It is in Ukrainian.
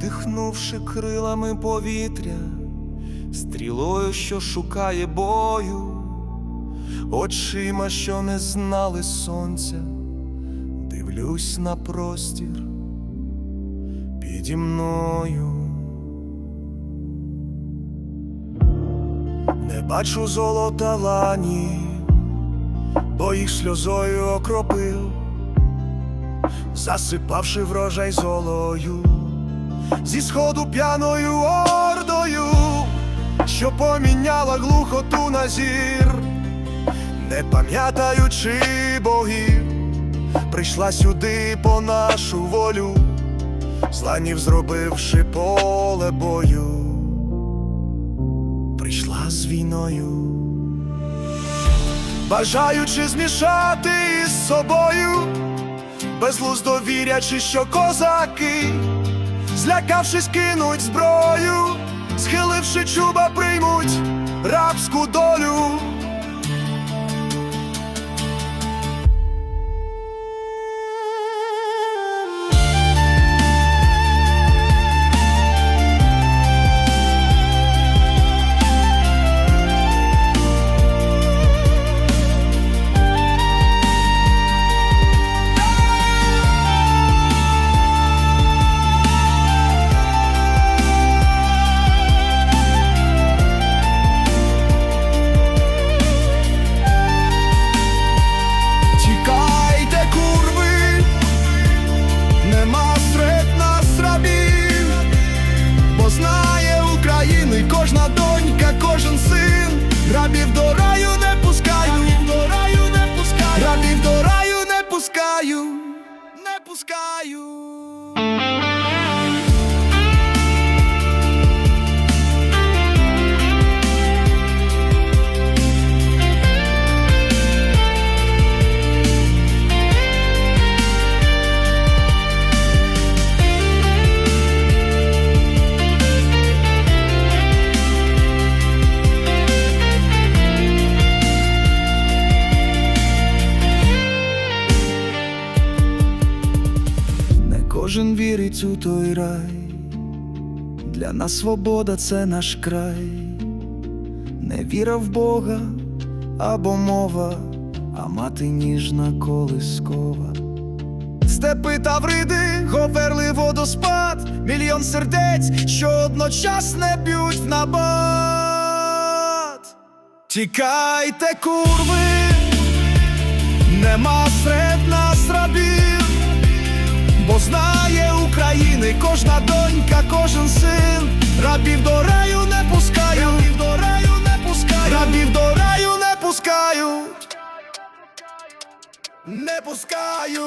дихнувши крилами повітря, стрілою, що шукає бою, очима, що не знали сонця, дивлюсь на простір піді мною. Не бачу золота лані, бо їх сльозою окропив, засипавши врожай золою, зі сходу п'яною ордою, що поміняла глухоту на зір, не пам'ятаючи богів, прийшла сюди по нашу волю, зланів зробивши поле бою. Прийшла з війною, бажаючи змішати із собою, безглуздо вірячи, що козаки, злякавшись, кинуть зброю, схиливши чуба, приймуть рабську долю. Пускаю, не пускаю. Кожен вірить у той рай, для нас свобода це наш край, не віра в Бога або мова, а мати ніжна колискова. Степи тавриди, говерлий водоспад, мільйон сердець, що одночасно б'ють в набат. Тікайте, курви, нема рабів, бо знає України кожна донька, кожен син, рабів до раю не пускаю, рабів до раю не пускаю, рабів до раю не пускаю, не пускаю.